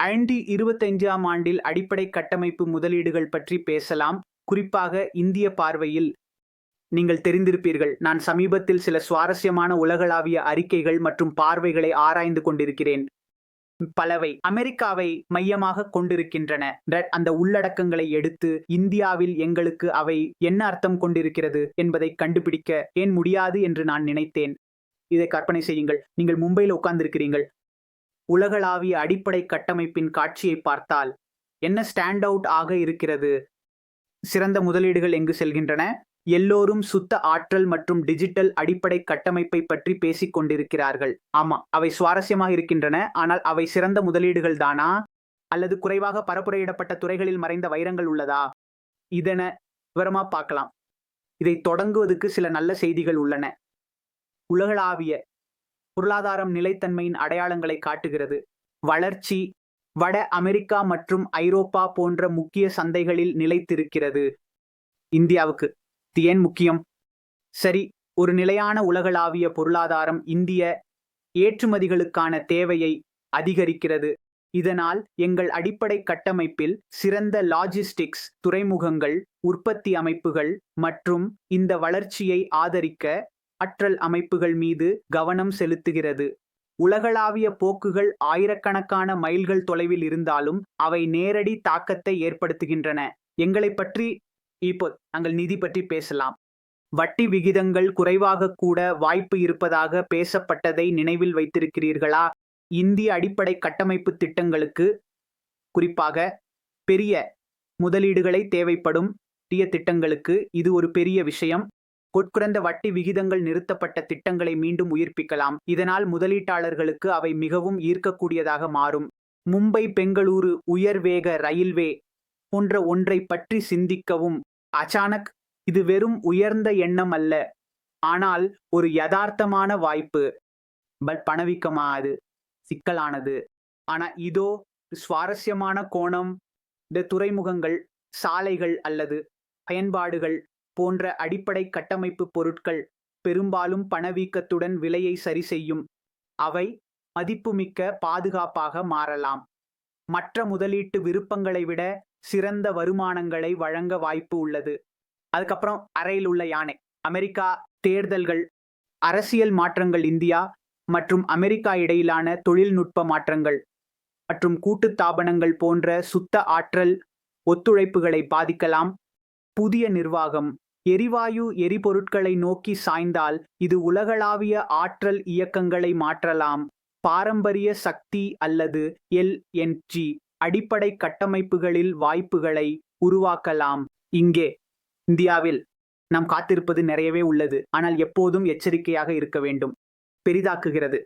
ஐந்து இருபத்தைந்தாம் ஆண்டில் அடிப்படை கட்டமைப்பு முதலீடுகள் பற்றி பேசலாம். குறிப்பாக இந்திய பார்வையில் நீங்கள் தெரிந்திருப்பீர்கள். நான் சமீபத்தில் சில சுவாரஸ்யமான உலகளாவிய அறிக்கைகள் மற்றும் பார்வைகளை ஆராய்ந்து கொண்டிருக்கிறேன். பலவை அமெரிக்காவை மையமாக கொண்டிருக்கின்றன. அந்த உள்ளடக்கங்களை எடுத்து இந்தியாவில் எங்களுக்கு அவை என்ன அர்த்தம் கொண்டிருக்கிறது என்பதை கண்டுபிடிக்க ஏன் முடியாது என்று நான் நினைத்தேன். இதை கற்பனை செய்யுங்கள். நீங்கள் மும்பையில் உட்கார்ந்திருக்கிறீர்கள். உலகளாவிய அடிப்படை கட்டமைப்பின் காட்சியை பார்த்தால் என்ன ஸ்டாண்ட் அவுட் ஆக இருக்கிறது? சிறந்த முதலீடுகள் எங்கு செல்கின்றன? எல்லோரும் சுத்த ஆற்றல் மற்றும் டிஜிட்டல் அடிப்படை கட்டமைப்பை பற்றி பேசிக் கொண்டிருக்கிறார்கள். ஆமா அவை சுவாரஸ்யமாக இருக்கின்றன ஆனால் அவை சிறந்த முதலீடுகள் தானா? அல்லது குறைவாக பரப்புரையிடப்பட்ட துறைகளில் மறைந்த வைரங்கள் உள்ளதா? இதென விவரமா பார்க்கலாம். இதை தொடங்குவதற்கு சில நல்ல செய்திகள் உள்ளன. உலகளாவிய பொருளாதாரம் நிலைத்தன்மையின் அடையாளங்களை காட்டுகிறது. வளர்ச்சி வட அமெரிக்கா மற்றும் ஐரோப்பா போன்ற முக்கிய சந்தைகளில் நிலைத்திருக்கிறது. இந்தியாவுக்கு இது ஏன் முக்கியம்? சரி ஒரு நிலையான உலகளாவிய பொருளாதாரம் இந்திய ஏற்றுமதிகளுக்கான தேவையை அதிகரிக்கிறது. இதனால் எங்கள் அடிப்படை கட்டமைப்பில் சிறந்த லாஜிஸ்டிக்ஸ் துறைமுகங்கள் உற்பத்தி அமைப்புகள் மற்றும் இந்த வளர்ச்சியை ஆதரிக்க ஆற்றல் அமைப்புகள் மீது கவனம் செலுத்துகிறது. உலகளாவிய போக்குகள் ஆயிரக்கணக்கான மைல்கள் தொலைவில் இருந்தாலும் அவை நேரடி தாக்கத்தை ஏற்படுத்துகின்றன. எங்களை பற்றி இப்போ நாங்கள் நிதி பற்றி பேசலாம். வட்டி விகிதங்கள் குறைவாக கூட வாய்ப்பு இருப்பதாக பேசப்பட்டதை நினைவில் வைத்திருக்கிறீர்களா? இந்திய அடிப்படை கட்டமைப்பு திட்டங்களுக்கு குறிப்பாக பெரிய முதலீடுகளை தேவைப்படும். பெரிய திட்டங்களுக்கு இது ஒரு பெரிய விஷயம். உட்குறைந்த வட்டி விகிதங்கள் நிறுத்தப்பட்ட திட்டங்களை மீண்டும் உயிர்ப்பிக்கலாம். இதனால் முதலீட்டாளர்களுக்கு அவை மிகவும் ஈர்க்கக்கூடியதாக மாறும். மும்பை பெங்களூரு உயர்வேக ரயில்வே போன்ற ஒன்றை பற்றி சிந்திக்கவும். அச்சானக் இது வெறும் உயர்ந்த எண்ணம் அல்ல. ஆனால் ஒரு யதார்த்தமான வாய்ப்பு. பட் பணவீக்கமா அது சிக்கலானது. ஆனா இதோ சுவாரஸ்யமான கோணம். இந்த துறைமுகங்கள் சாலைகள் அல்லது பயன்பாடுகள் போன்ற அடிப்படை கட்டமைப்பு பொருட்கள் பெரும்பாலும் பணவீக்கத்துடன் விலையை சரி செய்யும். அவை மதிப்புமிக்க பாதுகாப்பாக மாறலாம். மற்ற முதலீட்டு விருப்பங்களை விட சிறந்த வருமானங்களை வழங்க வாய்ப்பு உள்ளது. அதுக்கப்புறம் அறையில் உள்ள யானை. அமெரிக்கா தேர்தல்கள் அரசியல் மாற்றங்கள் இந்தியா மற்றும் அமெரிக்கா இடையிலான தொழில்நுட்ப மாற்றங்கள் மற்றும் கூட்டுத்தாபனங்கள் போன்ற சுத்த ஆற்றல் ஒத்துழைப்புகளை பாதிக்கலாம். புதிய நிர்வாகம். எரிவாயு எரிபொருட்களை நோக்கி சாய்ந்தால் இது உலகளாவிய ஆற்றல் இயக்கங்களை மாற்றலாம். பாரம்பரிய சக்தி அல்லது எல்என்ஜி அடிப்படை கட்டமைப்புகளில் வாய்ப்புகளை உருவாக்கலாம். இங்கே இந்தியாவில் நாம் காத்திருப்பது நிறையவே உள்ளது. ஆனால் எப்போதும் எச்சரிக்கையாக இருக்க வேண்டும். பெரிதாக்குகிறது.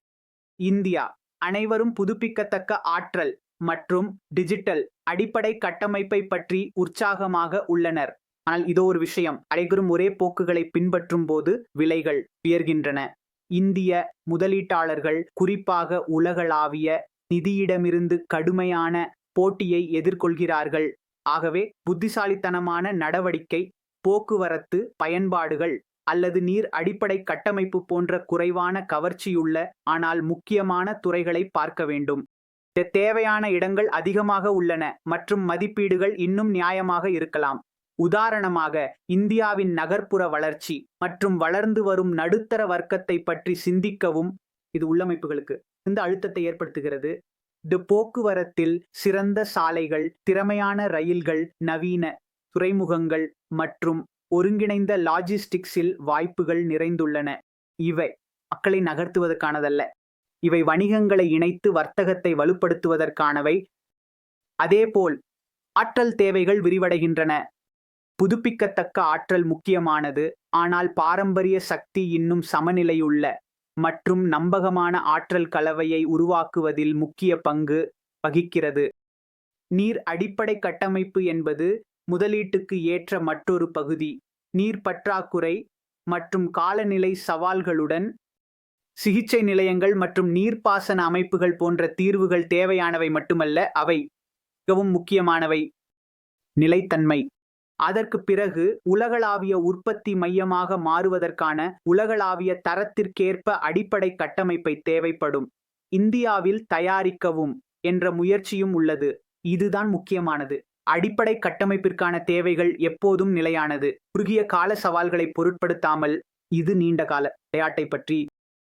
இந்தியா அனைவரும் புதுப்பிக்கத்தக்க ஆற்றல் மற்றும் டிஜிட்டல் அடிப்படை கட்டமைப்பை பற்றி உற்சாகமாக உள்ளனர். ஆனால் இதோ ஒரு விஷயம். அனைவரும் ஒரே போக்குகளை பின்பற்றும் போது விலைகள் உயர்கின்றன. இந்திய முதலீட்டாளர்கள் குறிப்பாக உலகளாவிய நிதியிடமிருந்து கடுமையான போட்டியை எதிர்கொள்கிறார்கள். ஆகவே புத்திசாலித்தனமான நடவடிக்கை போக்குவரத்து பயன்பாடுகள் அல்லது நீர் அடிப்படை கட்டமைப்பு போன்ற குறைவான கவர்ச்சியுள்ள ஆனால் முக்கியமான துறைகளை பார்க்க வேண்டும். இந்த தேவையான இடங்கள் அதிகமாக உள்ளன மற்றும் மதிப்பீடுகள் இன்னும் நியாயமாக இருக்கலாம். உதாரணமாக இந்தியாவின் நகர்ப்புற வளர்ச்சி மற்றும் வளர்ந்து வரும் நடுத்தர வர்க்கத்தை பற்றி சிந்திக்கவும் இது உள்ளமைப்புகளுக்கு இந்த அழுத்தத்தை ஏற்படுத்துகிறது. இது போக்குவரத்தில் சிறந்த சாலைகள் திறமையான ரயில்கள் நவீன துறைமுகங்கள் மற்றும் ஒருங்கிணைந்த லாஜிஸ்டிக்ஸில் வாய்ப்புகள் நிறைந்துள்ளன. இவை மக்களை நகர்த்துவதற்கானதல்ல. இவை வணிகங்களை இணைத்து வர்த்தகத்தை வலுப்படுத்துவதற்கானவை. அதேபோல் ஆற்றல் தேவைகள் விரிவடைகின்றன. புதுப்பிக்கத்தக்க ஆற்றல் முக்கியமானது. ஆனால் பாரம்பரிய சக்தி இன்னும் சமநிலையுள்ள மற்றும் நம்பகமான ஆற்றல் கலவையை உருவாக்குவதில் முக்கிய பங்கு வகிக்கிறது. நீர் அடிப்படை கட்டமைப்பு என்பது முதலீட்டுக்கு ஏற்ற மற்றொரு பகுதி. நீர் பற்றாக்குறை மற்றும் காலநிலை சவால்களுடன் சிகிச்சை நிலையங்கள் மற்றும் நீர்ப்பாசன அமைப்புகள் போன்ற தீர்வுகள் தேவையானவை மட்டுமல்ல அவை மிகவும் முக்கியமானவை. நிலைத்தன்மை. அதற்கு பிறகு உலகளாவிய உற்பத்தி மையமாக மாறுவதற்கான உலகளாவிய தரத்திற்கேற்ப அடிப்படை கட்டமைப்பை தேவைப்படும். இந்தியாவில் தயாரிக்கவும் என்ற முயற்சியும் உள்ளது. இதுதான் முக்கியமானது. அடிப்படை கட்டமைப்பிற்கான தேவைகள் எப்போதும் நிலையானது. குறுகிய கால சவால்களை பொருட்படுத்தாமல் இது நீண்ட கால விளையாட்டை பற்றி